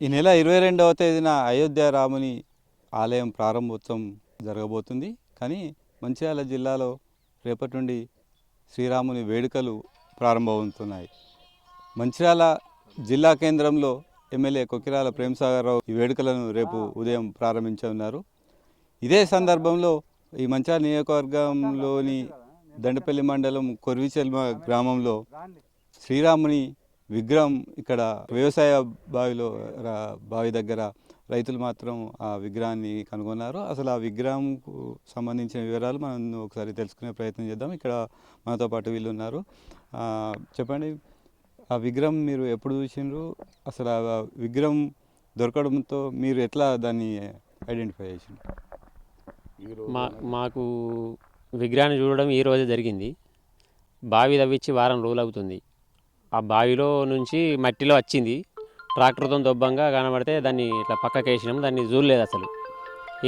ఈ నెల ఇరవై రెండవ తేదీన అయోధ్య రాముని ఆలయం ప్రారంభోత్సవం జరగబోతుంది. కానీ మంచిర్యాల జిల్లాలో రేపటి నుండి శ్రీరాముని వేడుకలు ప్రారంభమవుతున్నాయి. మంచిర్యాల జిల్లా కేంద్రంలో ఎమ్మెల్యే కొకిరాల ప్రేమసాగర్ రావు ఈ వేడుకలను రేపు ఉదయం ప్రారంభించనున్నారు. ఇదే సందర్భంలో ఈ మంచిర్యాల నియోజకవర్గంలోని దండపల్లి మండలం కొర్విచెల్మ గ్రామంలో శ్రీరాముని విగ్రహం ఇక్కడ వ్యవసాయ బావిలో బావి దగ్గర రైతులు మాత్రం ఆ విగ్రహాన్ని కనుగొన్నారు. అసలు ఆ విగ్రహంకు సంబంధించిన వివరాలు మనం ఒకసారి తెలుసుకునే ప్రయత్నం చేద్దాం. ఇక్కడ మనతో పాటు వీళ్ళు ఉన్నారు. ఆ, చెప్పండి ఆ విగ్రహం మీరు ఎప్పుడు చూసిండ్రు? అసలు ఆ విగ్రహం దొరకడంతో మీరు ఎట్లా దాన్ని ఐడెంటిఫై చేసిండ్రు? మా మాకు విగ్రహాన్ని చూడడం ఈ రోజే జరిగింది. బావి తవ్వించి వారం రోజులు అవుతుంది. ఆ బావిలో నుంచి మట్టిలో వచ్చింది. ట్రాక్టర్తో దొబ్బంగా కనబడితే దాన్ని ఇట్లా పక్కకి వేసినాం దాన్ని చూడలేదు అసలు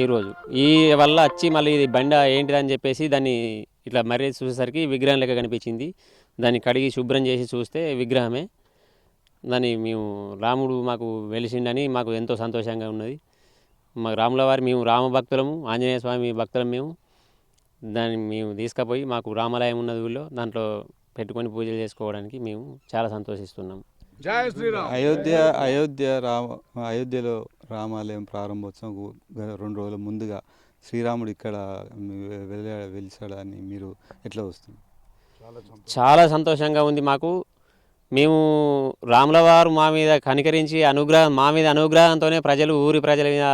ఈరోజు ఈ వల్ల వచ్చి మళ్ళీ ఇది బండ ఏంటిదని చెప్పేసి దాన్ని ఇట్లా మరీ చూసేసరికి విగ్రహం లెక్క కనిపించింది. దాన్ని కడిగి శుభ్రం చేసి చూస్తే విగ్రహమే. దాన్ని మేము రాముడు మాకు వెలిసిండని మాకు ఎంతో సంతోషంగా ఉన్నది. మా రాముల వారి మేము రామ భక్తులము ఆంజనేయ స్వామి భక్తులం మేము. దాన్ని మేము తీసుకుపోయి మాకు రామాలయం ఉన్నది ఊళ్ళో. దాంట్లో పెట్టుకొని పూజలు చేసుకోవడానికి మేము చాలా సంతోషిస్తున్నాం. జై శ్రీరామ్. అయోధ్య అయోధ్య రామ అయోధ్యలో రామాలయం ప్రారంభోత్సవం గ- రెండు రోజుల ముందుగా శ్రీరాముడు ఇక్కడ వెల వెలిసాడని మీరు ఎట్లా వస్తుంది చాలా సంతోషంగా ఉంది మాకు. మేము రాముల వారు మా మీద కనికరించి అనుగ్రహం మా మీద అనుగ్రహంతోనే ప్రజలు ఊరి ప్రజల మీద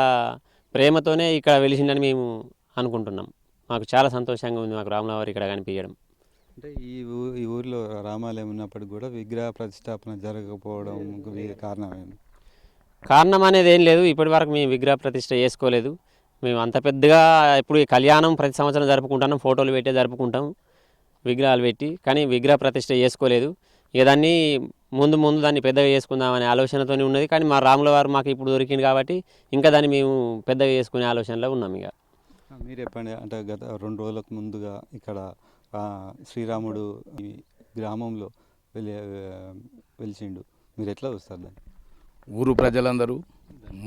ప్రేమతోనే ఇక్కడ వెలిసిందని మేము అనుకుంటున్నాం. మాకు చాలా సంతోషంగా ఉంది మాకు రాముల వారు ఇక్కడ కనిపించడం. అంటే ఈ ఊ ఈ ఊరిలో రామాలయం ఉన్నప్పటికి కూడా విగ్రహ ప్రతిష్టాపన జరగకపోవడం కారణం కారణం అనేది ఏం లేదు. ఇప్పటి వరకు మేము విగ్రహ ప్రతిష్ట చేసుకోలేదు. మేము అంత పెద్దగా ఇప్పుడు ఈ కళ్యాణం ప్రతి సంవత్సరం జరుపుకుంటాం. ఫోటోలు పెట్టే జరుపుకుంటాం. విగ్రహాలు పెట్టి కానీ విగ్రహ ప్రతిష్ట చేసుకోలేదు. ఇక దాన్ని ముందు ముందు దాన్ని పెద్దగా చేసుకుందామనే ఆలోచనతోనే ఉన్నది. కానీ మా రాముల వారు మాకు ఇప్పుడు దొరికింది కాబట్టి ఇంకా దాన్ని మేము పెద్దగా చేసుకునే ఆలోచనలో ఉన్నాం ఇక. మీరు చెప్పండి అంటే గత రెండు రోజులకు ముందుగా ఇక్కడ శ్రీరాముడు ఈ గ్రామంలో వెళ్ళి వెలిచిండు మీరు ఎట్లా చూస్తారు దాన్ని? ఊరు ప్రజలందరూ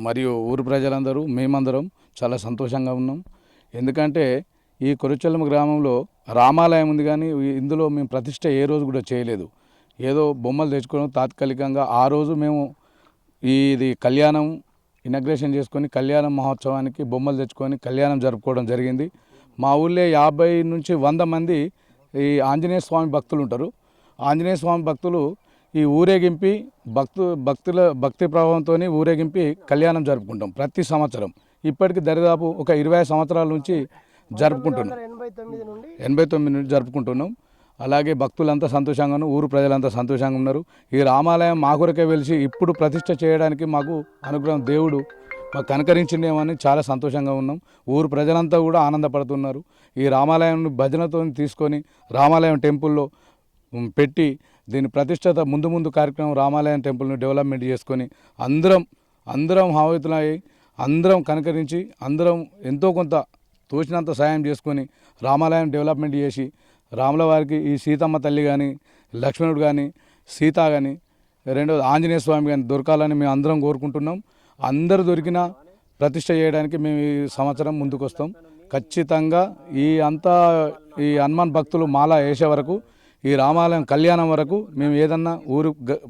మరియు ఊరు ప్రజలందరూ మేమందరం చాలా సంతోషంగా ఉన్నాం. ఎందుకంటే ఈ కొరుచల్లం గ్రామంలో రామాలయం ఉంది కానీ ఇందులో మేము ప్రతిష్ట ఏ రోజు కూడా చేయలేదు. ఏదో బొమ్మలు తెచ్చుకోవడం తాత్కాలికంగా ఆ రోజు మేము ఇది కళ్యాణం ఇనగ్రేషన్ చేసుకొని కళ్యాణం మహోత్సవానికి బొమ్మలు తెచ్చుకొని కళ్యాణం జరుపుకోవడం జరిగింది. మా ఊళ్ళో యాభై నుంచి వంద మంది ఈ ఆంజనేయ స్వామి భక్తులు ఉంటారు. ఆంజనేయ స్వామి భక్తులు ఈ ఊరేగింపి భక్తు భక్తుల భక్తి ప్రభావంతో ఊరేగింపి కళ్యాణం జరుపుకుంటాం ప్రతి సంవత్సరం. ఇప్పటికి దరిదాపు ఒక ఇరవై సంవత్సరాల నుంచి జరుపుకుంటున్నాం. ఎనభై తొమ్మిది నుండి జరుపుకుంటున్నాం. అలాగే భక్తులంతా సంతోషంగాను ఊరు ప్రజలంతా సంతోషంగా ఉన్నారు. ఈ రామాలయం మా కొరకే వెలిసి ఇప్పుడు ప్రతిష్ట చేయడానికి మాకు అనుగ్రహం దేవుడు మాకు కనకరించిందేమని చాలా సంతోషంగా ఉన్నాం. ఊరు ప్రజలంతా కూడా ఆనందపడుతున్నారు. ఈ రామాలయాన్ని భజనతో తీసుకొని రామాలయం టెంపుల్లో పెట్టి దీని ప్రతిష్టత ముందు ముందు కార్యక్రమం రామాలయం టెంపుల్ని డెవలప్మెంట్ చేసుకొని అందరం అందరం హావితులయ్యి అందరం కనకరించి అందరం ఎంతో కొంత తోచినంత సాయం చేసుకొని రామాలయం డెవలప్మెంట్ చేసి రాముల వారికి ఈ సీతమ్మ తల్లి కానీ లక్ష్మణుడు కానీ సీత కానీ రెండోది ఆంజనేయ స్వామి కానీ దొరకాలని మేము అందరం కోరుకుంటున్నాం. అందరు దొరికినా ప్రతిష్ట చేయడానికి మేము ఈ సంవత్సరం ముందుకు వస్తాం ఖచ్చితంగా ఈ అంతా ఈ హనుమాన్ భక్తులు మాల వేసే వరకు ఈ రామాలయం కళ్యాణం వరకు మేము ఏదన్నా ఊరు గ-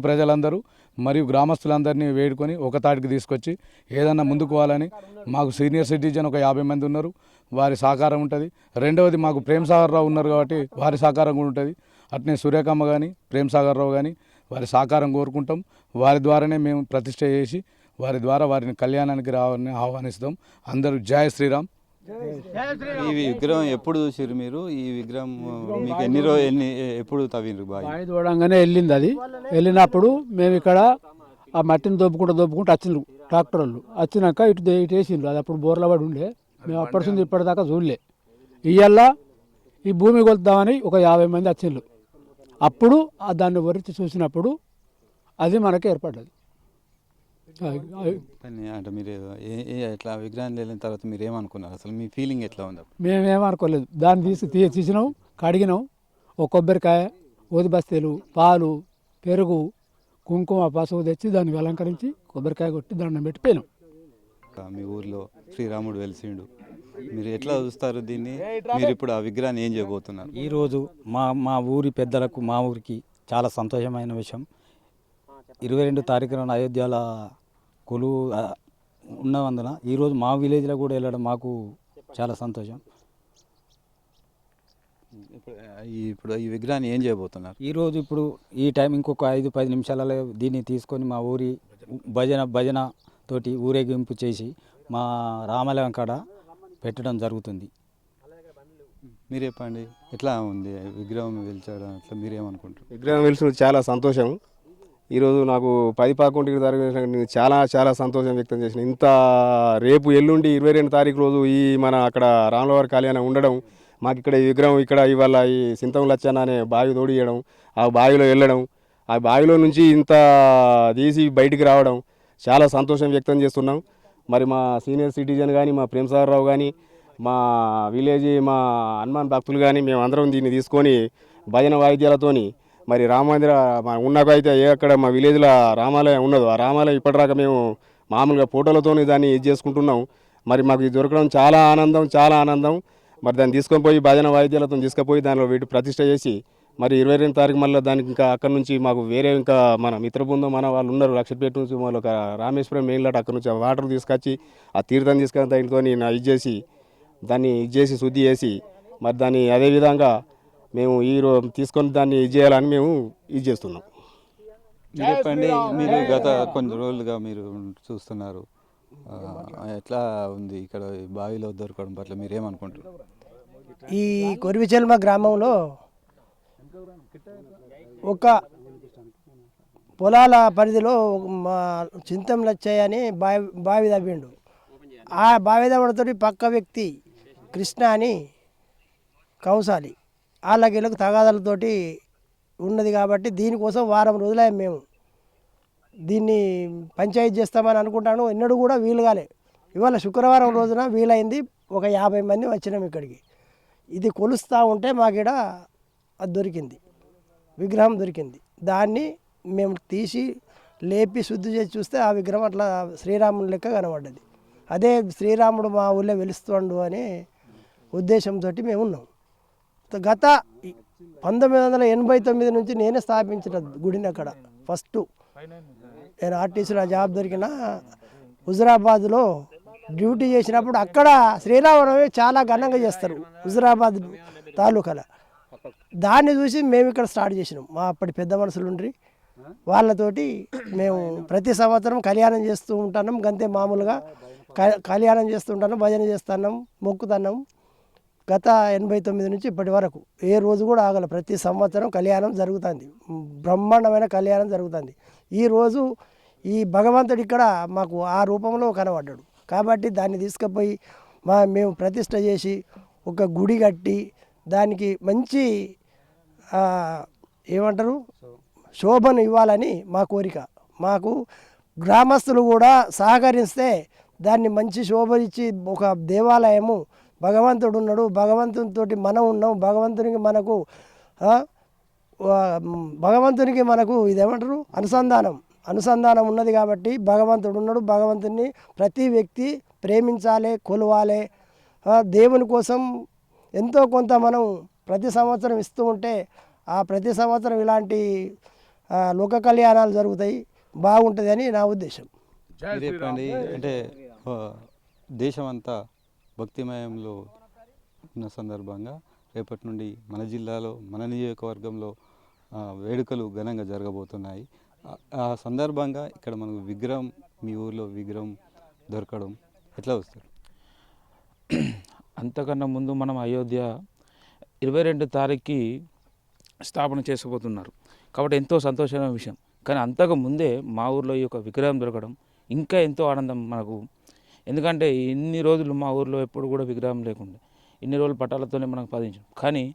ప్రజలందరూ మరియు గ్రామస్తులందరినీ వేడుకొని ఒక తాటికి తీసుకొచ్చి ఏదన్నా ముందుకు పోవాలని మాకు సీనియర్ సిటిజన్ ఒక యాభై మంది ఉన్నారు వారి సహకారం ఉంటుంది. రెండవది మాకు ప్రేమ్ సాగర్ రావు ఉన్నారు కాబట్టి వారి సహకారం కూడా ఉంటుంది. అట్నే సూర్యకమ్మ కానీ ప్రేమ్ సాగర్ రావు కానీ వారి సహకారం కోరుకుంటాం. వారి ద్వారానే మేము ప్రతిష్ట చేసి వారి ద్వారా వారిని కళ్యాణానికి రావాలని ఆహ్వానిస్తాం. అందరూ జై శ్రీరామ్. ఈ విగ్రహం ఎప్పుడు చూసిర్రు మీరు? ఈ విగ్రహం మీకు ఎన్ని రోజు ఎన్ని ఎప్పుడు తవ్విండ్రు బాగా బావి తోడంగానే వెళ్ళింది అది. వెళ్ళినప్పుడు మేము ఇక్కడ ఆ మట్టిని దొబ్బుకుంటూ దొబ్బుకుంటూ వచ్చిండ్రు ట్రాక్టర్ వాళ్ళు వచ్చినాక ఇటు ఇటు వేసిండ్రు. అది అప్పుడు బోర్ల పడి ఉండే. మేము అప్పటి నుంచి ఇప్పటిదాకా చూడలే. ఇయ్యాల ఈ భూమి కొలుద్దామని ఒక యాభై మంది వచ్చిండ్రు. అప్పుడు ఆ దాన్ని వరించి చూసినప్పుడు అది మనకి ఏర్పడ్డది. అంటే మీరు ఏ- ఏ- ఎట్లా విగ్రహం వెళ్ళిన తర్వాత మీరు ఏమనుకున్నారు? అసలు మీ ఫీలింగ్ ఎట్లా ఉంది? మేమేమనుకోలేదు దాన్ని తీసి తీ తీసినాం కడిగినాం. ఒక కొబ్బరికాయ ఓది బస్తీలు పాలు పెరుగు కుంకుమ పసుపు తెచ్చి దానికి అలంకరించి కొబ్బరికాయ కొట్టి దండం పెట్టి పోయినాం. మీ ఊర్లో శ్రీరాముడు వెలిసిండు. మీరు ఎట్లా చూస్తారు దీన్ని? మీరు ఇప్పుడు ఆ విగ్రహాన్ని ఏం చేయబోతున్నారు? ఈరోజు మా మా ఊరి పెద్దలకు మా ఊరికి చాలా సంతోషమైన విషయం. ఇరవై రెండు తారీఖున అయోధ్యలో కొలువు ఆ, ఉన్నందున ఈరోజు మా విలేజ్లో కూడా వెళ్ళడం మాకు చాలా సంతోషం. ఇప్పుడు ఈ- ఇప్పుడు ఈ విగ్రహాన్ని ఏం చేయబోతున్నారు? ఈరోజు ఇప్పుడు ఈ టైం ఇంకొక ఐదు పది నిమిషాలలో దీన్ని తీసుకొని మా ఊరి భజన భజన తోటి ఊరేగింపు చేసి మా రామాలయం కాడ పెట్టడం జరుగుతుంది. మీరు చెప్పండి ఎట్లా ఉంది? విగ్రహం వెలిచడం? అట్లా మీరేమనుకుంటారు విగ్రహం వెలిసిన చాలా సంతోషం. ఈరోజు నాకు పది పదకొండుకి జరిగిన నేను చాలా చాలా సంతోషం వ్యక్తం చేసిన. ఇంత రేపు ఎల్లుండి ఇరవై రెండు తారీఖు రోజు ఈ మన అక్కడ రాములవారి కళ్యాణం ఉండడం మాకు ఇక్కడ ఈ విగ్రహం ఇక్కడ ఇవాళ ఈ సింతం లచ్చన్న అనే బావి తోడియడం ఆ బావిలో వెళ్ళడం ఆ బావిలో నుంచి ఇంత తీసి బయటికి రావడం చాలా సంతోషం వ్యక్తం చేస్తున్నాం. మరి మా సీనియర్ సిటిజన్ కానీ మా ప్రేమసాగర్ రావు కానీ మా విలేజ్ మా హనుమాన్ భక్తులు కానీ మేము అందరం దీన్ని తీసుకొని భజన వాయిద్యాలతోని మరి రామమందిర మా ఉన్నకైతే ఏ అక్కడ మా విలేజ్లో రామాలయం ఉన్నదో ఆ రామాలయం ఇప్పటిదాకా మేము మామూలుగా ఫోటోలతోనే దాన్ని ఇది చేసుకుంటున్నాం. మరి మాకు ఇది దొరకడం చాలా ఆనందం చాలా ఆనందం. మరి దాన్ని తీసుకొని పోయి భజన వాయిద్యాలతో తీసుకుపోయి దానిలో వీటి ప్రతిష్ట చేసి మరి ఇరవై రెండు తారీఖు మళ్ళీ దానికి ఇంకా అక్కడ నుంచి మాకు వేరే ఇంకా మన మిత్ర బృందం మన వాళ్ళు ఉన్నారు లక్షపేట నుంచి వాళ్ళు ఒక రామేశ్వరం మెయిన్ లాట్ అక్కడ నుంచి ఆ వాటర్ తీసుకొచ్చి ఆ తీర్థం తీసుకొని దానితో నా ఇది చేసి దాన్ని ఇది చేసి శుద్ధి చేసి మరి దాన్ని అదే విధంగా మేము ఈ తీసుకొని దాన్ని ఇది చేయాలని మేము ఇది చేస్తున్నాం. మీరు చెప్పండి మీరు గత కొన్ని రోజులుగా మీరు చూస్తున్నారు. ఎట్లా ఉంది ఇక్కడ బావిలో దొరకడం పట్ల మీరేమనుకుంటారు ఈ కొరివిచెల్మ గ్రామంలో ఒక పొలాల పరిధిలో మా చింతం లచ్చయ్య అని బావి బావి తవ్విండు ఆ బావి తవ్వడంతో పక్క వ్యక్తి కృష్ణ అని కంసాలి. వాళ్ళకి వీళ్ళకి తగాదాలతోటి ఉన్నది కాబట్టి దీనికోసం వారం రోజులే మేము దీన్ని పంచాయతీ చేస్తామని అనుకుంటాను. ఎన్నడూ కూడా వీలు కాలే. ఇవాళ శుక్రవారం రోజున వీలైంది. ఒక యాభై మంది వచ్చినాం ఇక్కడికి. ఇది కొలుస్తూ ఉంటే మాకిడ అది దొరికింది. విగ్రహం దొరికింది. దాన్ని మేము తీసి లేపి శుద్ధి చేసి చూస్తే ఆ విగ్రహం అట్లా శ్రీరాముని లెక్క కనబడ్డది. అదే శ్రీరాముడు మా ఊళ్ళో వెలుస్తుండు అనే ఉద్దేశంతో మేము ఉన్నాం. గత పంతొమ్మిది వందల ఎనభై తొమ్మిది నుంచి నేనే స్థాపించిన గుడిని అక్కడ ఫస్ట్. నేను ఆర్టీసీలో జాబ్ దొరికిన హుజరాబాద్లో డ్యూటీ చేసినప్పుడు అక్కడ శ్రీరామనవమి చాలా ఘనంగా చేస్తారు హుజరాబాద్ తాలూకాలో. దాన్ని చూసి మేము ఇక్కడ స్టార్ట్ చేసినాం. మా అప్పటి పెద్ద మనుషులు ఉండ్రి. వాళ్ళతోటి మేము ప్రతి సంవత్సరం కళ్యాణం చేస్తూ ఉంటాం గంతే మామూలుగా క- కళ్యాణం చేస్తుంటాం భజన చేస్తున్నాం మొక్కుతున్నాం. గత ఎనభై తొమ్మిది నుంచి ఇప్పటి వరకు ఏ రోజు కూడా ఆగల. ప్రతి సంవత్సరం కళ్యాణం జరుగుతుంది. బ్రహ్మాండమైన కళ్యాణం జరుగుతుంది. ఈరోజు ఈ భగవంతుడు ఇక్కడ మాకు ఆ రూపంలో కనబడ్డాడు. కాబట్టి దాన్ని తీసుకుపోయి మా మేము ప్రతిష్ట చేసి ఒక గుడి కట్టి దానికి మంచి ఏమంటారు? శోభను ఇవ్వాలని మా కోరిక. మాకు గ్రామస్తులు కూడా సహకరిస్తే దాన్ని మంచి శోభ ఇచ్చి ఒక దేవాలయము భగవంతుడు ఉన్నాడు భగవంతునితో మనం ఉన్నాం భగవంతునికి మనకు భగవంతునికి మనకు ఇదేమంటారు? అనుసంధానం. అనుసంధానం ఉన్నది కాబట్టి భగవంతుడు ఉన్నాడు భగవంతుని ప్రతి వ్యక్తి ప్రేమించాలి కొలవాలి. దేవుని కోసం ఎంతో కొంత మనం ప్రతి సంవత్సరం ఇస్తూ ఉంటే ఆ ప్రతి సంవత్సరం ఇలాంటి లోక కళ్యాణాలు జరుగుతాయి. బాగుంటుంది అని నా ఉద్దేశం. చెప్పండి అంటే దేశమంతా భక్తిమయంలో ఉన్న సందర్భంగా రేపటి నుండి మన జిల్లాలో మన నియోజకవర్గంలో వేడుకలు ఘనంగా జరగబోతున్నాయి. ఆ- ఆ సందర్భంగా ఇక్కడ మనకు విగ్రహం మీ ఊర్లో విగ్రహం దొరకడం ఎట్లా వస్తారు అంతకన్నా ముందు మనం అయోధ్య ఇరవై రెండు తారీఖుకి స్థాపన చేసుకోబోతున్నారు కాబట్టి ఎంతో సంతోషమైన విషయం. కానీ అంతకు ముందే మా ఊర్లో ఈ యొక్క విగ్రహం దొరకడం ఇంకా ఎంతో ఆనందం మనకు ఎందుకంటే ఇన్ని రోజులు మా ఊర్లో ఎప్పుడు కూడా విగ్రహం లేకుండా. ఇన్ని రోజులు పటాలతోనే మనకు పాదించాం. కానీ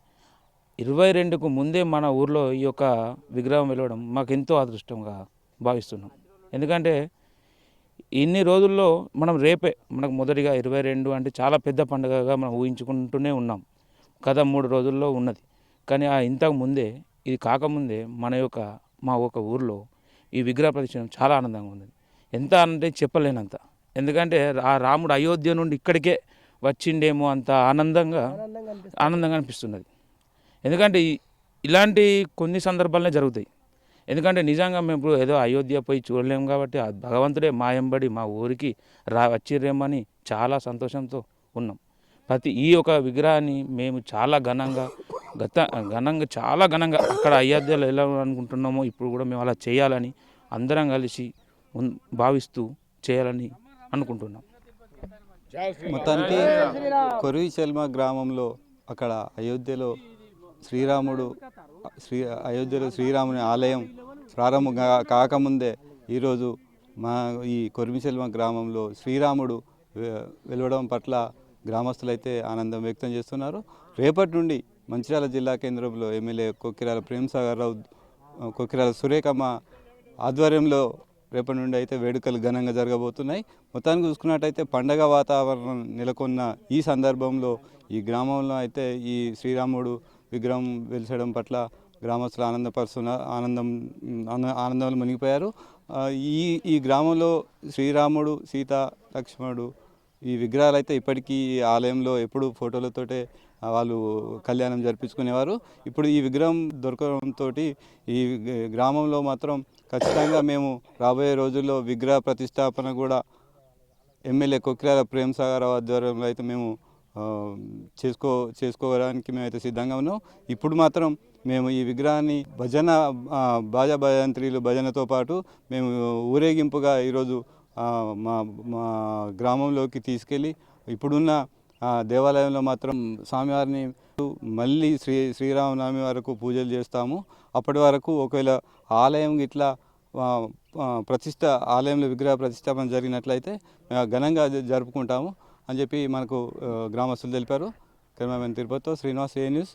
ఇరవై రెండుకు ముందే మన ఊర్లో ఈ యొక్క విగ్రహం వెళ్ళడం మాకు ఎంతో అదృష్టంగా భావిస్తున్నాం. ఎందుకంటే ఇన్ని రోజుల్లో మనం రేపే మనకు మొదటిగా ఇరవై రెండు అంటే చాలా పెద్ద పండుగగా మనం ఊహించుకుంటూనే ఉన్నాం. గత మూడు రోజుల్లో ఉన్నది. కానీ ఆ ఇంతకు ముందే ఇది కాకముందే మన యొక్క మా ఒక ఊర్లో ఈ విగ్రహ ప్రదర్శన చాలా ఆనందంగా ఉంది ఎంత అంటే చెప్పలేనంత. ఎందుకంటే ఆ రాముడు అయోధ్య నుండి ఇక్కడికే వచ్చిండేమో అంత ఆనందంగా ఆనందంగా అనిపిస్తున్నది. ఎందుకంటే ఇలాంటి కొన్ని సందర్భాలనే జరుగుతాయి. ఎందుకంటే నిజంగా మేము ఇప్పుడు ఏదో అయోధ్య పోయి చూడలేము కాబట్టి ఆ భగవంతుడే మా ఎంబడి మా ఊరికి రా వచ్చిర్రేమని చాలా సంతోషంతో ఉన్నాం. ప్రతి ఈ ఒక విగ్రహాన్ని మేము చాలా ఘనంగా గత ఘనంగా చాలా ఘనంగా అక్కడ అయోధ్యలో ఎలా అనుకుంటున్నామో ఇప్పుడు కూడా మేము అలా చేయాలని అందరం కలిసి భావిస్తూ చేయాలని అనుకుంటున్నాం. మొత్తానికి కొరువి చెల్మ గ్రామంలో అక్కడ అయోధ్యలో శ్రీరాముడు శ్రీ అయోధ్యలో శ్రీరాముని ఆలయం ప్రారంభం కా- కాకముందే ఈరోజు మా ఈ కొరిమిచెల్మ గ్రామంలో శ్రీరాముడు వెలవడం పట్ల గ్రామస్తులైతే ఆనందం వ్యక్తం చేస్తున్నారు. రేపటి నుండి మంచిర్యాల జిల్లా కేంద్రంలో ఎమ్మెల్యే కొక్కిరాల ప్రేమసాగర్ రావు కొక్కిరాల సురేఖమ్మ ఆధ్వర్యంలో రేపటి నుండి అయితే వేడుకలు ఘనంగా జరగబోతున్నాయి. మొత్తానికి చూసుకున్నట్టయితే పండగ వాతావరణం నెలకొన్న ఈ సందర్భంలో ఈ గ్రామంలో అయితే ఈ శ్రీరాముడు విగ్రహం వెలిసడం పట్ల గ్రామస్తులు ఆనందపరుస్తున్న ఆనందం ఆనందంలో మునిగిపోయారు. ఈ ఈ గ్రామంలో శ్రీరాముడు సీత లక్ష్మణుడు ఈ విగ్రహాలు అయితే ఇప్పటికీ ఈ ఆలయంలో ఎప్పుడు ఫోటోలతోటే వాళ్ళు కళ్యాణం జరిపించుకునేవారు. ఇప్పుడు ఈ విగ్రహం దొరకడంతో ఈ గ్రామంలో మాత్రం ఖచ్చితంగా మేము రాబోయే రోజుల్లో విగ్రహ ప్రతిష్టాపన కూడా ఎమ్మెల్యే కొక్కిరాల ప్రేమ్ సాగర్ ఆధ్వర్యంలో అయితే మేము చేసుకో చేసుకోవడానికి మేమైతే సిద్ధంగా ఉన్నాం. ఇప్పుడు మాత్రం మేము ఈ విగ్రహాన్ని భజన ఆ, బాజా భజంత్రీలు భజనతో పాటు మేము ఊరేగింపుగా ఈరోజు మా మా గ్రామంలోకి తీసుకెళ్ళి ఇప్పుడున్న దేవాలయంలో మాత్రం స్వామివారిని మళ్ళీ శ్రీ శ్రీరామనవమి వరకు పూజలు చేస్తాము. అప్పటి వరకు ఒకవేళ ఆలయం ఇట్లా ప్రతిష్ట ఆలయంలో విగ్రహ ప్రతిష్టాపన జరిగినట్లయితే ఘనంగా జ- జరుపుకుంటాము అని చెప్పి మనకు గ్రామస్తులు తెలిపారు. కెమెరామెన్ తిరుపతితో శ్రీనివాస్ ఏ న్యూస్.